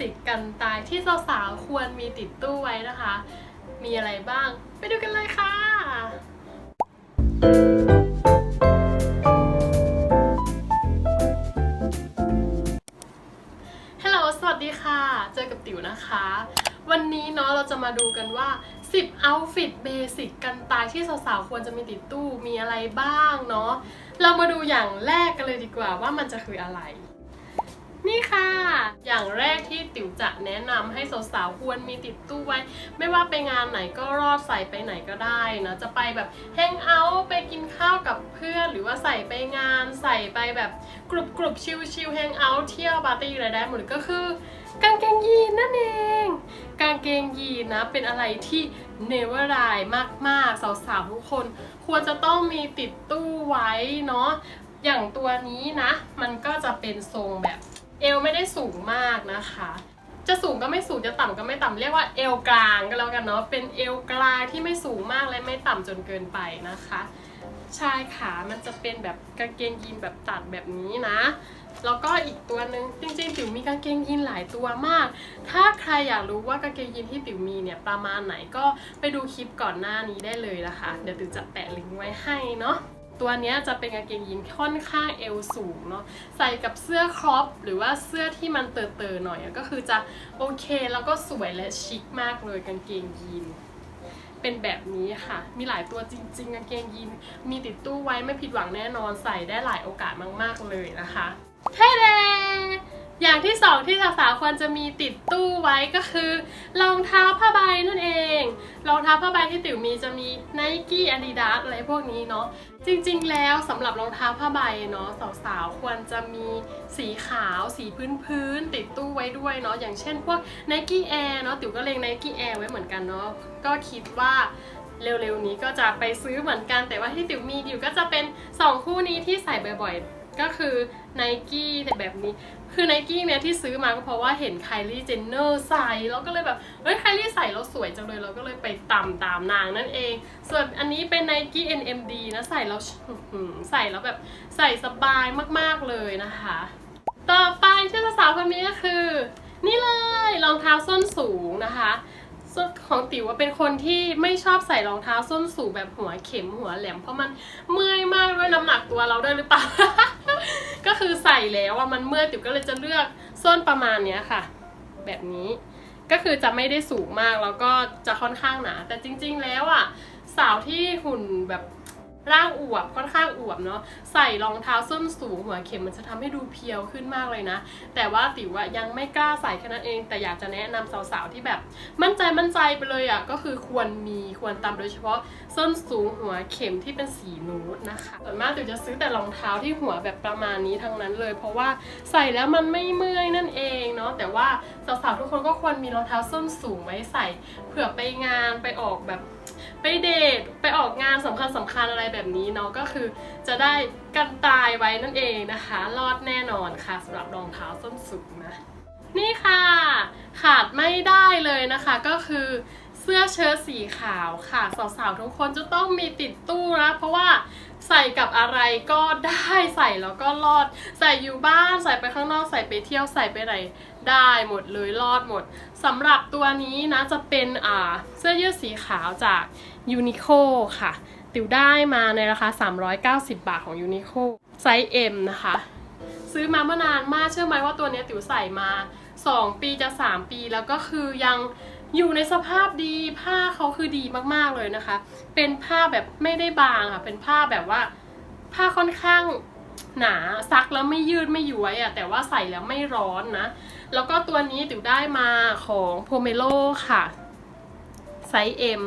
สิกกันตายที่สาวๆควรมีติดตู้ไว้นะคะ มีอะไรบ้าง ไปดูกันเลยค่ะฮัลโหลสวัสดีค่ะ เจอกับติ๋วนะคะ วันนี้เนาะเราจะมาดูกันว่า 10 outfit basic กันตายที่สาวๆควรจะมีติดตู้มีอะไรบ้างเนาะเรามาดูอย่างแรกกันเลยดีกว่าว่ามันจะคืออะไร นี่ค่ะ อย่างแรกที่ติ๋วจะแนะนำให้สาวๆควรมีติดตู้ไว้ ไม่ว่าไปงานไหนก็รอดใส่ไปไหนก็ได้นะจะไปแบบแฮงเอาท์ไปกินข้าวกับเพื่อน หรือว่าใส่ไปงาน ใส่ไปแบบกรุบกรุบชิลชิลแฮงเอาท์เที่ยวปาร์ตี้อะไรได้หมดเลยก็คือกางเกงยีนนั่นเอง กางเกงยีนนะเป็นอะไรที่เนเวอร์ไ e มากๆ สาวๆทุกคน ควรจะต้องมีติดตู้ไว้เนาะอย่างตัวนี้นะ มันก็จะเป็นทรงแบบ เอวไม่ได้สูงมากนะคะ จะสูงก็ไม่สูงจะต่ำก็ไม่ต่ำเรียกว่าเอวกลางก็แล้วกันเนาะเป็นเอวกลางที่ไม่สูงมากและไม่ต่ำจนเกินไปนะคะชายขามันจะเป็นแบบกางเกงยีนแบบตัดแบบนี้นะ แล้วก็อีกตัวหนึ่งจริงๆ ติ๋วมีกางเกงยีนหลายตัวมาก ถ้าใครอยากรู้ว่ากางเกงยีนที่ติ๋วมีเนี่ยประมาณไหนก็ไปดูคลิปก่อนหน้านี้ได้เลยนะคะ เดี๋ยวติ๋วจะแปะลิงก์ไว้ให้เนาะ ตัวนี้จะเป็นกางเกงยีนค่อนข้างเอวสูงเนาะใส่กับเสื้อครอปหรือว่าเสื้อที่มันเตอๆหน่อยก็คือจะโอเคแล้วก็สวยและชิคมากเลยกางเกงยีนเป็นแบบนี้ค่ะ มีหลายตัวจริงๆกางเกงยีนมีติดตู้ไว้ไม่ผิดหวังแน่นอนใส่ได้หลายโอกาสมากๆเลยนะคะเท่เด อย่างที่สองที่สาวๆควรจะมีติดตู้ไว้ก็คือรองเท้าผ้าใบนั่นเองรองเท้าผ้าใบที่ติ๋วมีจะมี Nike Adidas อะไรพวกนี้เนาะจริงๆแล้วสำหรับรองเท้าผ้าใบเนาะสาวๆควรจะมีสีขาวสีพื้นๆติดตู้ไว้ด้วยเนาะอย่างเช่นพวก Nike Air เนาะติ๋วก็เลง Nike Air ไว้เหมือนกันเนาะก็คิดว่าเร็วๆนี้ก็จะไปซื้อเหมือนกันแต่ว่าที่ติ๋วมีอยู่ก็จะเป็น 2 คู่นี้ที่ใส่บ่อยๆ ก็คือ Nike แต่แบบนี้ คือไนกี้เนี่ยที่ซื้อมาก็เพราะว่าเห็นไคลี่เจนเนอร์ใส่แล้วก็เลยแบบเฮ้ยไคลี่ใส่แล้วสวยจังเลยเราก็เลยไปตามตามนางนั่นเอง ส่วนอันนี้เป็น n i กี้ NMD นะใส่แล้วใส่แล้วแบบใส่สบายมากๆเลยนะคะ ต่อไปที่สาวคนนี้ก็คือ นี่เลยรองเท้าส้นสูงนะคะ ส้นของติ๋วว่าเป็นคนที่ไม่ชอบใส่รองเท้าส้นสูงแบบหัวเข็มหัวแหลมเพราะมันเมื่อยมากด้วยน้ำหนักตัวเราด้วยหรือเปล่า ก็คือใส่แล้วว่ามันเมื่อยติ๋วก็เลยจะเลือกส้นประมาณเนี้ยค่ะ แบบนี้ก็คือจะไม่ได้สูงมากแล้วก็จะค่อนข้างหนา แต่จริง ๆ แล้วอะสาวที่หุ่นแบบ ร่างอวบค่อนข้างอวบเนาะใส่รองเท้าส้นสูงหัวเข็มมันจะทำให้ดูเพียวขึ้นมากเลยนะ แต่ว่าติ๋วะยังไม่กล้าใส่แค่นั้นเอง แต่อยากจะแนะนำสาวๆที่แบบ มั่นใจมั่นใจไปเลยอะก็คือควรมีควรตามโดยเฉพาะส้นสูงหัวเข็มที่เป็นสีนูดนะคะส่วนมากติ๋วจะซื้อแต่รองเท้าที่หัวแบบประมาณนี้ทั้งนั้นเลย เพราะว่าใส่แล้วมันไม่เมื่อยนั่นเองเนาะแต่ว่าสาวๆทุกคนก็ควรมีรองเท้าส้นสูงไว้ใส่เผื่อไปงานไปออกแบบ ไปเดทไปออกงานสำคัญสำคัญอะไรแบบนี้เนาะก็คือจะได้กันตายไว้นั่นเองนะคะ รอดแน่นอนค่ะสำหรับรองเท้าส้นสูงนะ นี่ค่ะ ขาดไม่ได้เลยนะคะก็คือเสื้อเชิ้ตสีขาวค่ะ สาวๆทุกคนจะต้องมีติดตู้นะเพราะว่า ใส่กับอะไรก็ได้ใส่แล้วก็รอด ใส่อยู่บ้านใส่ไปข้างนอกใส่ไปเที่ยวใส่ไปไหนได้หมดเลยรอดหมดสำหรับตัวนี้นะจะเป็นอ่าเสื้อยืดสีขาวจากยูนิโคค่ะ ติวได้มาในราคา 390 บาทของยูนิโคไซส์ M นะคะ ซื้อมาเมื่อนานมากเชื่อไหมว่าตัวนี้ติวใส่มา 2 ปีจะ 3 ปีแล้วก็คือยัง อยู่ในสภาพดีผ้าเขาคือดีมากๆเลยนะคะ เป็นผ้าแบบไม่ได้บางค่ะเป็นผ้าแบบว่า ผ้าค่อนข้างหนาซักแล้วไม่ยืดไม่ย้วยอะ่ะแต่ว่าใส่แล้วไม่ร้อนนะ แล้วก็ตัวนี้ติ๋วได้มาของโพเมโลค่ะไซส์ M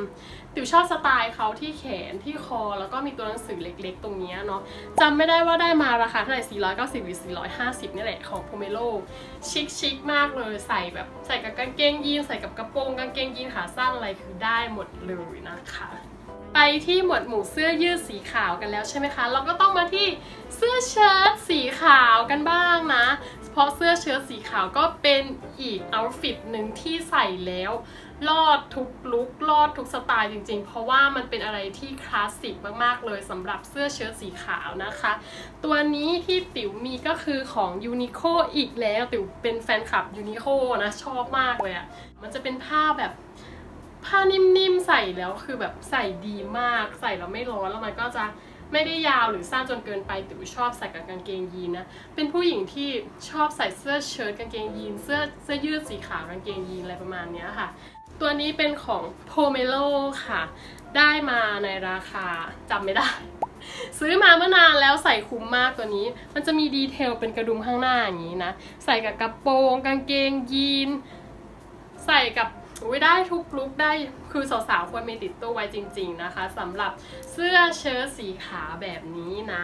ติ๋วชอบสไตล์เขาที่แขนที่คอแล้วก็มีตัวหนังสือเล็กๆ ตรงนี้เนาะจำไม่ได้ว่าได้มาราคาเท่าไหร่ 490 หรือ 450 นี่แหละของ Pomelo ชิคชิคๆมากเลยใส่แบบใส่กับกางเกงยีนใส่กับกระโปรงกางเกงยีนขาสั้นอะไรคือได้หมดเลยนะคะไปที่หมวดหมู่เสื้อยืดสีขาวกันแล้วใช่ไหมคะ เราก็ต้องมาที่เสื้อเชิ้ตสีขาวกันบ้างนะ เพราะเสื้อเชิ้ตสีขาวก็เป็นอีกเอาท์ฟิตหนึ่งที่ใส่แล้ว รอดทุกลุครอดทุกสไตล์จริงๆ เพราะว่ามันเป็นอะไรที่คลาสสิกมากๆเลยสำหรับเสื้อเชิ้ตสีขาวนะคะ ตัวนี้ที่ติ๋วมีก็คือของ Uniqlo อีกแล้ว ติ๋วเป็นแฟนคลับ Uniqlo นะ ชอบมากเลยอะ่ะ มันจะเป็นผ้าแบบผ้านิ่มๆ ใส่แล้วคือแบบใส่ดีมากใส่แล้วไม่ร้อนแล้วมันก็จะไม่ได้ยาวหรือสั้นจนเกินไปติ๋วชอบใส่กับกางเกงยีนนะ เป็นผู้หญิงที่ชอบใส่เสื้อเชิ้ตกางเกงยีนเสื้อเสื้อยืดสีขาวกางเกงยีนอะไรประมาณนี้ค่ะ ตัวนี้เป็นของ Pomelo ค่ะ ได้มาในราคาจำไม่ได้ ซื้อมาเมื่อนานแล้วใส่คุ้มมากตัวนี้ มันจะมีดีเทลเป็นกระดุมข้างหน้าอย่างนี้นะ ใส่กับกระโปรง กางเกงยีน ใส่กับอุ้ยได้ทุกลุคได้คือสาวๆควรมีติดตัวไว้จริง ๆนะคะสำหรับเสื้อเชิ้ตสีขาวแบบนี้นะ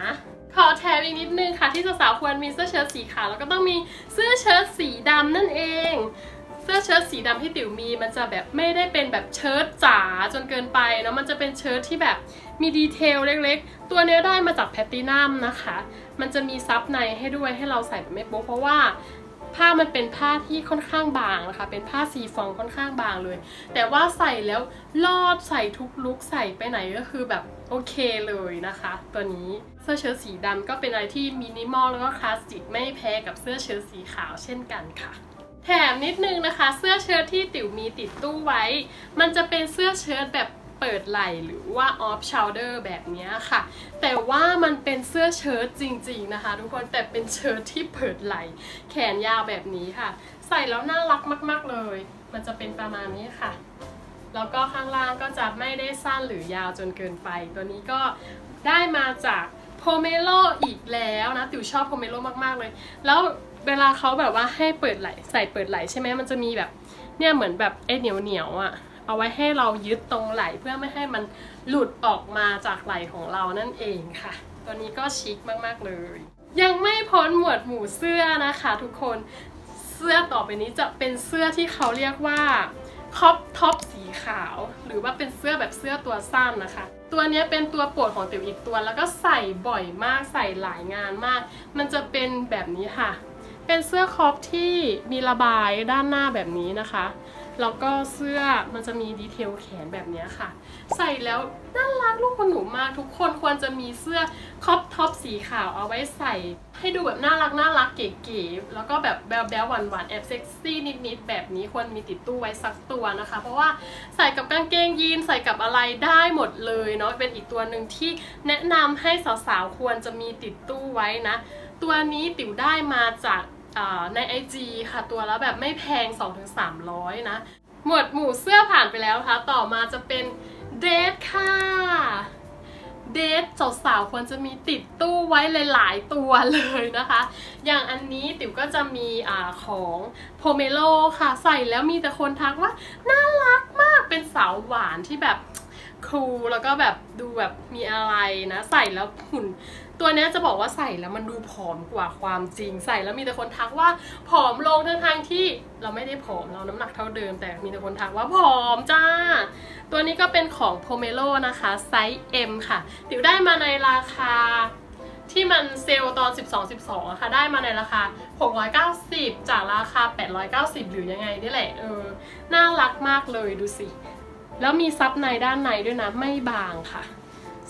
ขอแถมอีกนิดนึงค่ะที่สาวๆควรมีเสื้อเชิ้ตสีขาวแล้วก็ต้องมีเสื้อเชิ้ตสีดำนั่นเอง สื้อเชิ้ตสีดำที่ติ๋วมีมันจะแบบไม่ได้เป็นแบบเชิ้ตจ๋าจนเกินไปเนาะมันจะเป็นเชิ้ตที่แบบมีดีเทลเล็กๆ ตัวเนี้ยได้มาจากแพตตินัมนะคะ มันจะมีซับในให้ด้วยให้เราใส่แบบไม่โป๊ะเพราะว่าผ้ามันเป็นผ้าที่ค่อนข้างบางนะคะ เป็นผ้าซีฟองค่อนข้างบางเลย แต่ว่าใส่แล้วรอดใส่ทุกลุกใส่ไปไหนก็คือแบบโอเคเลยนะคะ ตัวนี้เสื้อเชิ้ตสีดำก็เป็นอะไรที่มินิมอลแล้วก็คลาสสิกไม่แพ้กับเสื้อเชิ้ตสีขาวเช่นกันค่ะ แถมนิดนึงนะคะ เสื้อเชิ้ตที่ติ๋วมีติดตู้ไว้ มันจะเป็นเสื้อเชิ้ตแบบเปิดไหล่หรือว่าออฟช o ลเดอร์แบบนี้ค่ะ แต่ว่ามันเป็นเสื้อเชิ้ตจริง ๆนะคะ ทุกคนแต่เป็นเชิ้ตที่เปิดไหล่แขนยาวแบบนี้ค่ะ ใส่แล้วน่ารักมาก ๆเลย มันจะเป็นประมาณนี้ค่ะ แล้วก็ข้างล่างก็จะไม่ได้สั้นหรือยาวจนเกินไป ตัวนี้ก็ได้มาจากโพเมโลอีกแล้วนะ ติ๋วชอบโพเมโลมาก ๆ เลย แล้ว เวลาเขาแบบว่าให้เปิดไหลใส่เปิดไหลใช่ไหมมันจะมีแบบเนี่ยเหมือนแบบไอ้เหนียวเหนียวๆอะเอาไว้ให้เรายึดตรงไหลเพื่อไม่ให้มันหลุดออกมาจากไหลของเรานั่นเองค่ะ ตัวนี้ก็ชิคมากๆเลย ยังไม่พ้นหมวดหมู่เสื้อนะคะทุกคนเสื้อต่อไปนี้จะเป็นเสื้อที่เขาเรียกว่าคอปท็อปสีขาว หรือว่าเป็นเสื้อแบบเสื้อตัวสั้นนะคะ ตัวนี้เป็นตัวโปรดของติ๋วอีกตัว แล้วก็ใส่บ่อยมากใส่หลายงานมาก มันจะเป็นแบบนี้ค่ะ เป็นเสื้อคอปที่มีระบายด้านหน้าแบบนี้นะคะ แล้วก็เสื้อมันจะมีดีเทลแขนแบบนี้ค่ะ ใส่แล้วน่ารักลูกคนหนูมากทุกคนควรจะมีเสื้อคอปท็อปสีขาวเอาไว้ใส่ ให้ดูแบบน่ารักน่ารักเก๋ๆแล้วก็แบบแบ๊วๆหวานๆแอบเซ็กซี่นิดๆแบบนี้ควรมีติดตู้ไว้สักตัวนะคะ เพราะว่าใส่กับกางเกงยีนใส่กับอะไรได้หมดเลยเนาะเป็นอีกตัวหนึ่งที่แนะนำให้สาวๆควรจะมีติดตู้ไว้นะ ตัวนี้ติ๋วได้มาจาก ใน IG ค่ะตัวละแบบไม่แพง 2-300 นะ หมวดหมู่เสื้อผ่านไปแล้วนะคะต่อมาจะเป็นเดทค่ะ เดทสาวๆควรจะมีติดตู้ไว้หลายๆตัวเลยนะคะ อย่างอันนี้ติ๋วก็จะมีอของโพเมโลค่ะ ใส่แล้วมีแต่คนทักว่า น่ารักมากเป็นสาวหวานที่แบบคูลแล้วก็แบบดูแบบมีอะไรนะ ใส่แล้วหุ่น ตัวเนี้ยจะบอกว่าใส่แล้วมันดูผอมกว่าความจริงใส่แล้วมีแต่คนทักว่าผอมลงทั้งทางๆที่เราไม่ได้ผอมเราน้ำหนักเท่าเดิม แต่มีแต่คนทักว่าผอมจ้า ตัวนี้ก็เป็นของ Pomelo นะคะไซส์ M ค่ะติวได้มาในราคาที่มันเซลล์ตอน 12 12อะค่ะ ได้มาในราคา 690 จากราคา 890 หรือยังไงนี่แหละ เออ น่ารักมากเลยดูสิ แล้วมีซับในด้านในด้วยนะ ไม่บางค่ะ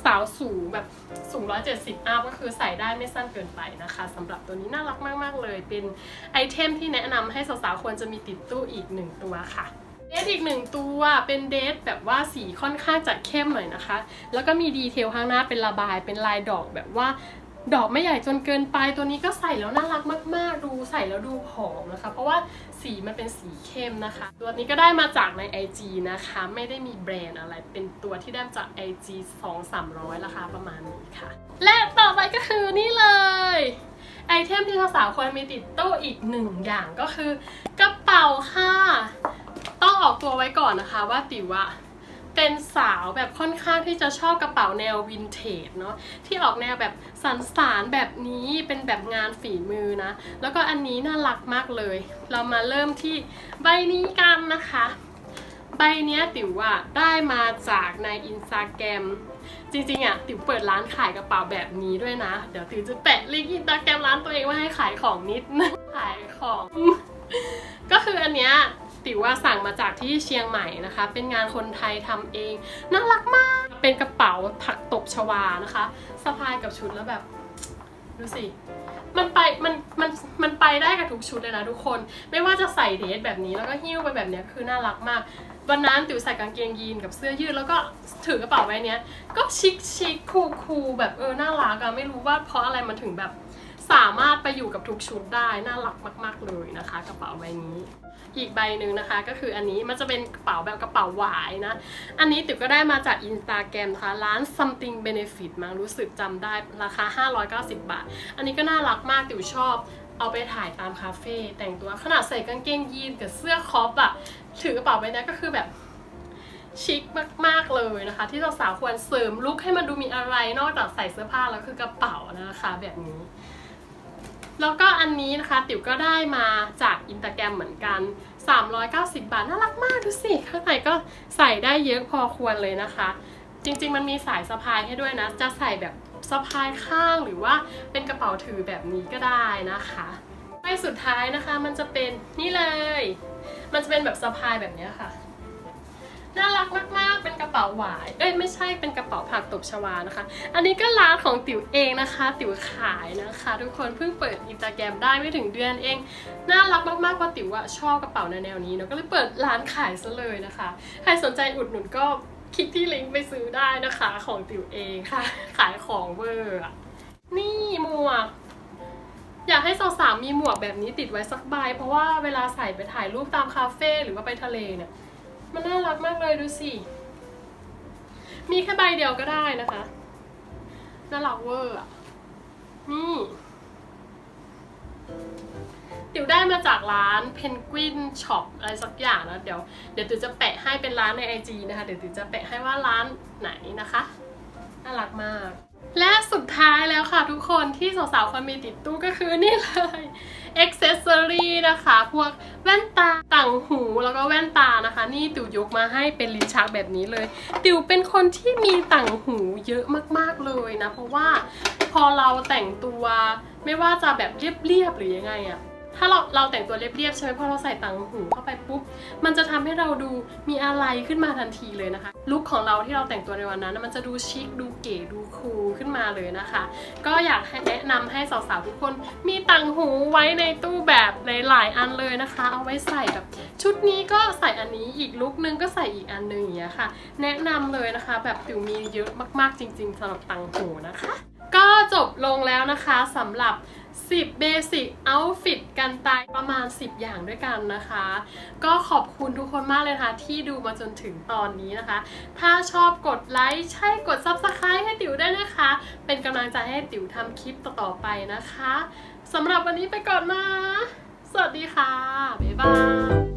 สาวสูงแบบสูง 170อัพก็คือใส่ได้ไม่สั้นเกินไปนะคะสำหรับตัวนี้น่ารักมาก ๆ เลย เป็นไอเทมที่แนะนำให้สาวๆควรจะมีติดตู้อีกหนึ่งตัวค่ะเดทอีกหนึ่งตัวเป็นเดทแบบว่าสีค่อนข้างจะเข้มหน่อยนะคะ แล้วก็มีดีเทลข้างหน้าเป็นระบายเป็นลายดอกแบบว่า ดอกไม่ใหญ่จนเกินไปตัวนี้ก็ใส่แล้วน่ารักมาก ๆ ดูใส่แล้วดูผอมนะคะ เพราะว่าสีมันเป็นสีเข้มนะคะ ตัวนี้ก็ได้มาจากใน IG นะคะ ไม่ได้มีแบรนด์อะไร เป็นตัวที่ได้มาจาก IG 2 300ราคาประมาณนี้ค่ะ และต่อไปก็คือนี่เลยไอเทมที่สาวๆควรมีติดตู้อีกหนึ่งอย่างก็คือกระเป๋าค่ะ ต้องออกตัวไว้ก่อนนะคะว่าติวอะ เป็นสาวแบบค่อนข้างที่จะชอบกระเป๋าแนววินเทจเนาะที่ออกแนวแบบสันสานแบบนี้เป็นแบบงานฝีมือนะ แล้วก็อันนี้น่ารักมากเลย เรามาเริ่มที่ใบนี้กันนะคะ ใบเนี้ยติ๋วอะได้มาจากในอินสตาแกรมจริงๆอะติ๋วเปิดร้านขายกระเป๋าแบบนี้ด้วยนะ เดี๋ยวติ๋วจะแปะลิงก์อินสตาแกรมร้านตัวเองไว้ให้ขายของนิดนึงขายของ ก็คืออันเนี้ย ติ๋วว่าสั่งมาจากที่เชียงใหม่นะคะ เป็นงานคนไทยทำเองน่ารักมาก เป็นกระเป๋าผักตบชวานะคะสะพายกับชุดแล้วแบบดูสิมันไปมันมันมันไปได้กับทุกชุดเลยนะทุกคน ไม่ว่าจะใส่เดรสแบบนี้แล้วก็หิ้วไปแบบนี้คือน่ารักมาก วันนั้นติ๋วใส่กางเกงยีนกับเสื้อยืดแล้วก็ถือกระเป๋าใบนี้ก็ชิคชิคคูลคูลแบบเออน่ารักอะไม่รู้ว่าเพราะอะไรมันถึงแบบสามารถไปอยู่กับทุกชุดได้น่ารักมาก ๆเลยนะคะ กระเป๋าใบนี้ อีกใบหนึ่งนะคะ ก็คืออันนี้มันจะเป็นกระเป๋าแบบกระเป๋าหวายนะ อันนี้ติ๋วก็ได้มาจากอินสตาแกรมนะคะร้าน something benefit มั้งรู้สึกจำได้ราคา 590 บาท อันนี้ก็น่ารักมากติ๋วชอบเอาไปถ่ายตามคาเฟ่แต่งตัวขนาดใส่กางเกงยีนกับเสื้อคอปอะถือกระเป๋าใบนี้ก็คือแบบชิคมากๆเลยนะคะ ที่สาวๆควรเสริมลุคให้มันดูมีอะไรนอกจากใส่เสื้อผ้าแล้วคือกระเป๋านะคะ แบบนี้ แล้วก็อันนี้นะคะติ๋วก็ได้มาจากอินตาแกรมเหมือนกัน 390 บาท น่ารักมากดูสิ ข้างในก็ใส่ได้เยอะพอควรเลยนะคะ จริงๆมันมีสายสะพายให้ด้วยนะ จะใส่แบบสะพายข้างหรือว่าเป็นกระเป๋าถือแบบนี้ก็ได้นะคะใบสุดท้ายนะคะมันจะเป็นนี่เลย มันจะเป็นแบบสะพายแบบนี้ค่ะ น่ารักมากๆ เป็นกระ ป๋าหวาย เอ้ยไม่ใช่เป็นกระเป๋าผักตบชวานะคะ อันนี้ก็ร้านของติ๋วเองนะคะ ติ๋วขายนะคะ ทุกคนเพิ่งเปิดอินสตาแกรมได้ไม่ถึงเดือนเอง น่ารักมากๆเพราะติ๋วอะชอบกระเป๋าในแนวนี้เนาะก็เลยเปิดร้านขายซะเลยนะคะ ใครสนใจอุดหนุนก็คลิกที่ลิงก์ไปซื้อได้นะคะของติ๋วเองค่ะ ขายของเวอร์นี่หมวกอยากให้สาวๆมีหมวกแบบนี้ติดไว้สักใบเพราะว่าเวลาใส่ไปถ่ายรูปตามคาเฟ่หรือว่าไปทะเลเนี่ย มันน่ารักมากเลยดูสิ มีแค่ใบเดียวก็ได้นะคะน่ารักเวอร์อะ นี่ติ๋วได้มาจากร้านเพนกวินช็อปอะไรสักอย่างนะ เดี๋ยวเดี๋ยวติ๋วจะแปะให้เป็นร้านในไอจนะคะ เดี๋ยวติ๋วจะแปะให้ว่าร้านไหนนะคะ น่ารักมาก และสุดท้ายแล้วค่ะทุกคนที่สาวๆควรมีติดตู้ก็คือนี่เลย accessory นะคะ พวกแว่นตาต่างหูแล้วก็แว่นตานะคะ นี่ติวยกมาให้เป็นลิ้นชักแบบนี้เลย ติวเป็นคนที่มีต่างหูเยอะมากๆเลยนะ เพราะว่าพอเราแต่งตัวไม่ว่าจะแบบเรียบๆหรือยังไงอะ ถ้าเราเราแต่งตัวเรียบๆใช่ไหมพอเราใส่ต่างหูเข้าไปปุ๊บ มันจะทำให้เราดูมีอะไรขึ้นมาทันทีเลยนะคะ ลุคของเราที่เราแต่งตัวในวันนั้น มันจะดูชิค ดูเก๋ ดูคูลขึ้นมาเลยนะคะ ก็อยากให้แนะนำให้สาวๆทุกคนมีต่างหูไว้ในตู้แบบในหลายอันเลยนะคะ เอาไว้ใส่แบบชุดนี้ก็ใส่อันนี้ อีกลุคนึงก็ใส่อีกอันนึงอย่างเงี้ยค่ะ แนะนำเลยนะคะ แบบติวมีเยอะมากๆจริง ๆสำหรับต่างหูนะคะ ก็จบลงแล้วนะคะสำหรับ 10 Basic Outfit กันตายประมาณ 10 อย่างด้วยกันนะคะ ก็ขอบคุณทุกคนมากเลยนะคะที่ดูมาจนถึงตอนนี้นะคะ ถ้าชอบกดไลค์ใช่กด Subscribe ให้ติ๋วได้นะคะ เป็นกำลังใจให้ติ๋วทำคลิปต่อๆไปนะคะสำหรับวันนี้ไปก่อนนะ สวัสดีค่ะ บ๊ายบาย